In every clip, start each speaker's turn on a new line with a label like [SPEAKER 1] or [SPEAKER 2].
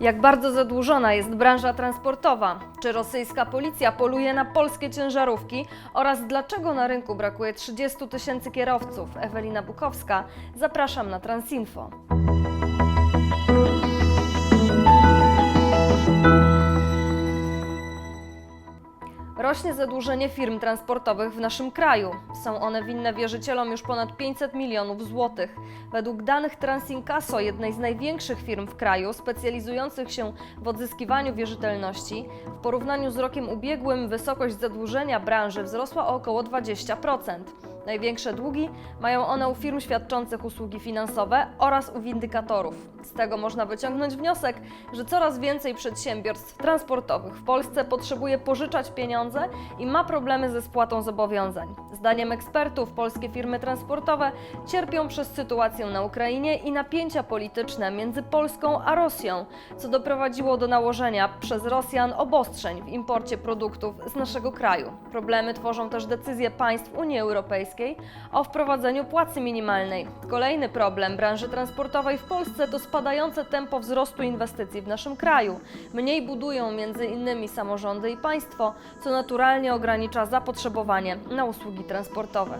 [SPEAKER 1] Jak bardzo zadłużona jest branża transportowa? Czy rosyjska policja poluje na polskie ciężarówki? Oraz dlaczego na rynku brakuje 30 tysięcy kierowców? Ewelina Bukowska, zapraszam na Transinfo. Rośnie zadłużenie firm transportowych w naszym kraju. Są one winne wierzycielom już ponad 500 milionów złotych. Według danych Transinkaso, jednej z największych firm w kraju, specjalizujących się w odzyskiwaniu wierzytelności, w porównaniu z rokiem ubiegłym wysokość zadłużenia branży wzrosła o około 20%. Największe długi mają one u firm świadczących usługi finansowe oraz u windykatorów. Z tego można wyciągnąć wniosek, że coraz więcej przedsiębiorstw transportowych w Polsce potrzebuje pożyczać pieniądze i ma problemy ze spłatą zobowiązań. Zdaniem ekspertów, polskie firmy transportowe cierpią przez sytuację na Ukrainie i napięcia polityczne między Polską a Rosją, co doprowadziło do nałożenia przez Rosjan obostrzeń w imporcie produktów z naszego kraju. Problemy tworzą też decyzje państw Unii Europejskiej o wprowadzeniu płacy minimalnej. Kolejny problem branży transportowej w Polsce to spadające tempo wzrostu inwestycji w naszym kraju. Mniej budują między innymi samorządy i państwo, co naturalnie ogranicza zapotrzebowanie na usługi transportowe.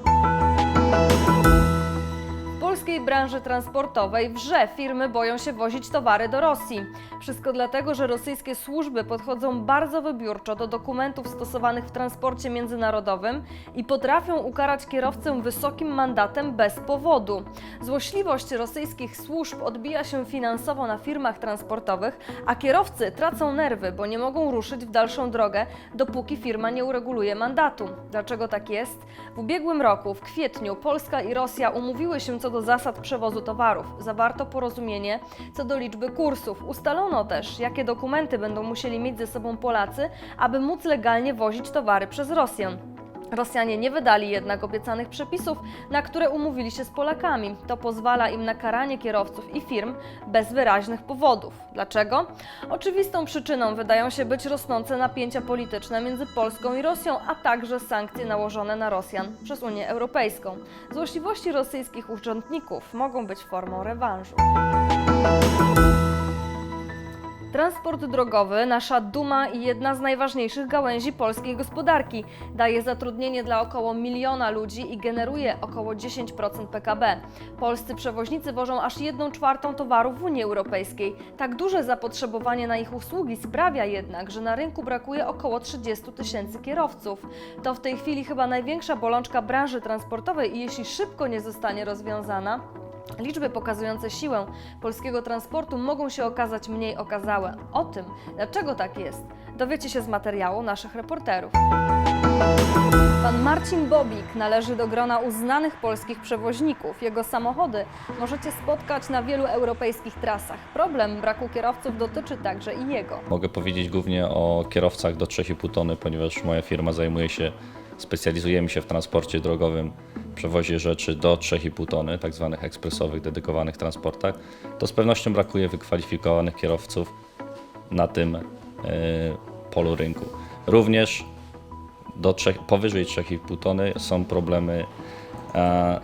[SPEAKER 1] Polskiej branży transportowej wrze firmy boją się wozić towary do Rosji. Wszystko dlatego, że rosyjskie służby podchodzą bardzo wybiórczo do dokumentów stosowanych w transporcie międzynarodowym i potrafią ukarać kierowcę wysokim mandatem bez powodu. Złośliwość rosyjskich służb odbija się finansowo na firmach transportowych, a kierowcy tracą nerwy, bo nie mogą ruszyć w dalszą drogę, dopóki firma nie ureguluje mandatu. Dlaczego tak jest? W ubiegłym roku, w kwietniu, Polska i Rosja umówiły się co do zasad przewozu towarów. Zawarto porozumienie co do liczby kursów. Ustalono też, jakie dokumenty będą musieli mieć ze sobą Polacy, aby móc legalnie wozić towary przez Rosję. Rosjanie nie wydali jednak obiecanych przepisów, na które umówili się z Polakami. To pozwala im na karanie kierowców i firm bez wyraźnych powodów. Dlaczego? Oczywistą przyczyną wydają się być rosnące napięcia polityczne między Polską i Rosją, a także sankcje nałożone na Rosjan przez Unię Europejską. Złośliwości rosyjskich urzędników mogą być formą rewanżu. Transport drogowy, nasza duma i jedna z najważniejszych gałęzi polskiej gospodarki, daje zatrudnienie dla około miliona ludzi i generuje około 10% PKB. Polscy przewoźnicy wożą aż 1 czwartą towarów w Unii Europejskiej. Tak duże zapotrzebowanie na ich usługi sprawia jednak, że na rynku brakuje około 30 tysięcy kierowców. To w tej chwili chyba największa bolączka branży transportowej i jeśli szybko nie zostanie rozwiązana, Liczby pokazujące siłę polskiego transportu mogą się okazać mniej okazałe. O tym, dlaczego tak jest, dowiecie się z materiału naszych reporterów. Pan Marcin Bobik należy do grona uznanych polskich przewoźników. Jego samochody możecie spotkać na wielu europejskich trasach. Problem braku kierowców dotyczy także i jego.
[SPEAKER 2] Mogę powiedzieć głównie o kierowcach do 3,5 tony, ponieważ moja firma zajmuje się, specjalizujemy się w transporcie drogowym, przewozie rzeczy do 3,5 tony, tak zwanych ekspresowych, dedykowanych transportach. To z pewnością brakuje wykwalifikowanych kierowców na tym e, polu rynku. Również do 3, powyżej 3,5 tony są problemy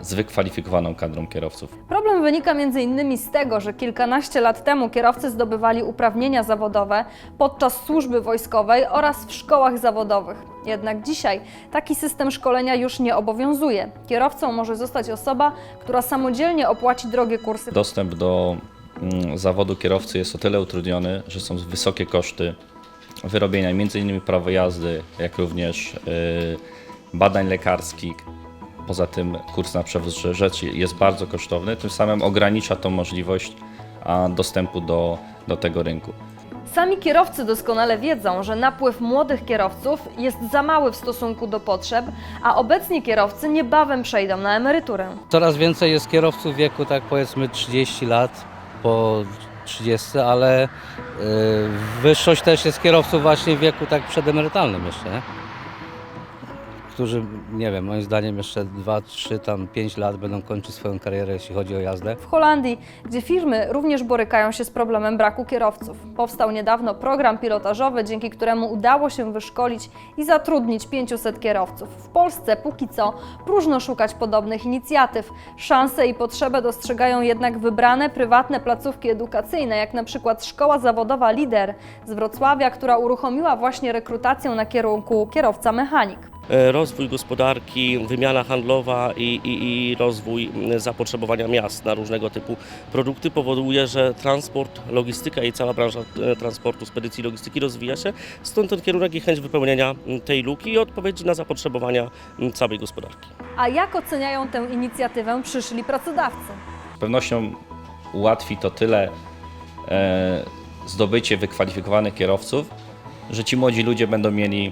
[SPEAKER 2] z wykwalifikowaną kadrą kierowców.
[SPEAKER 1] Problem wynika m.in. z tego, że kilkanaście lat temu kierowcy zdobywali uprawnienia zawodowe podczas służby wojskowej oraz w szkołach zawodowych. Jednak dzisiaj taki system szkolenia już nie obowiązuje. Kierowcą może zostać osoba, która samodzielnie opłaci drogie kursy.
[SPEAKER 2] Dostęp do mm, zawodu kierowcy jest o tyle utrudniony, że są wysokie koszty wyrobienia m.in. prawa jazdy, jak również y, badań lekarskich. Poza tym kurs na przewóz rzeczy jest bardzo kosztowny, tym samym ogranicza to możliwość dostępu do, do tego rynku.
[SPEAKER 1] Sami kierowcy doskonale wiedzą, że napływ młodych kierowców jest za mały w stosunku do potrzeb, a obecni kierowcy niebawem przejdą na emeryturę.
[SPEAKER 3] Coraz więcej jest kierowców w wieku, tak powiedzmy 30 lat, po 30, ale y, wyższość też jest kierowców właśnie w wieku tak przedemerytalnym jeszcze, nie? Którzy, nie wiem, moim zdaniem jeszcze 2, 3, tam 5 lat będą kończyć swoją karierę, jeśli chodzi o jazdę.
[SPEAKER 1] W Holandii, gdzie firmy również borykają się z problemem braku kierowców. Powstał niedawno program pilotażowy, dzięki któremu udało się wyszkolić i zatrudnić 500 kierowców. W Polsce póki co próżno szukać podobnych inicjatyw. Szanse i potrzebę dostrzegają jednak wybrane prywatne placówki edukacyjne, jak na przykład Szkoła Zawodowa Lider z Wrocławia, która uruchomiła właśnie rekrutację na kierunku kierowca mechanik.
[SPEAKER 4] E, rozwój gospodarki, wymiana handlowa i, i, i rozwój m, zapotrzebowania miast na różnego typu produkty powoduje, że transport, logistyka i cała branża e, transportu, spedycji logistyki rozwija się. Stąd ten kierunek i chęć wypełnienia m, tej luki i odpowiedzi na zapotrzebowania m, całej gospodarki.
[SPEAKER 1] A jak oceniają tę inicjatywę przyszli pracodawcy?
[SPEAKER 2] Z pewnością ułatwi to tyle e, zdobycie wykwalifikowanych kierowców, że ci młodzi ludzie będą mieli,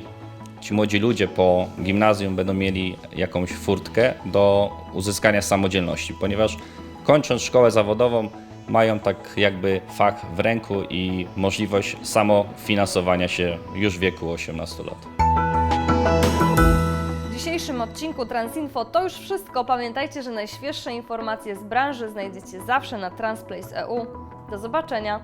[SPEAKER 2] ci młodzi ludzie po gimnazjum będą mieli jakąś furtkę do uzyskania samodzielności, ponieważ kończąc szkołę zawodową mają tak jakby fach w ręku i możliwość samofinansowania się już w wieku 18 lat.
[SPEAKER 1] W dzisiejszym odcinku Transinfo to już wszystko. Pamiętajcie, że najświeższe informacje z branży znajdziecie zawsze na Transplace.eu. Do zobaczenia!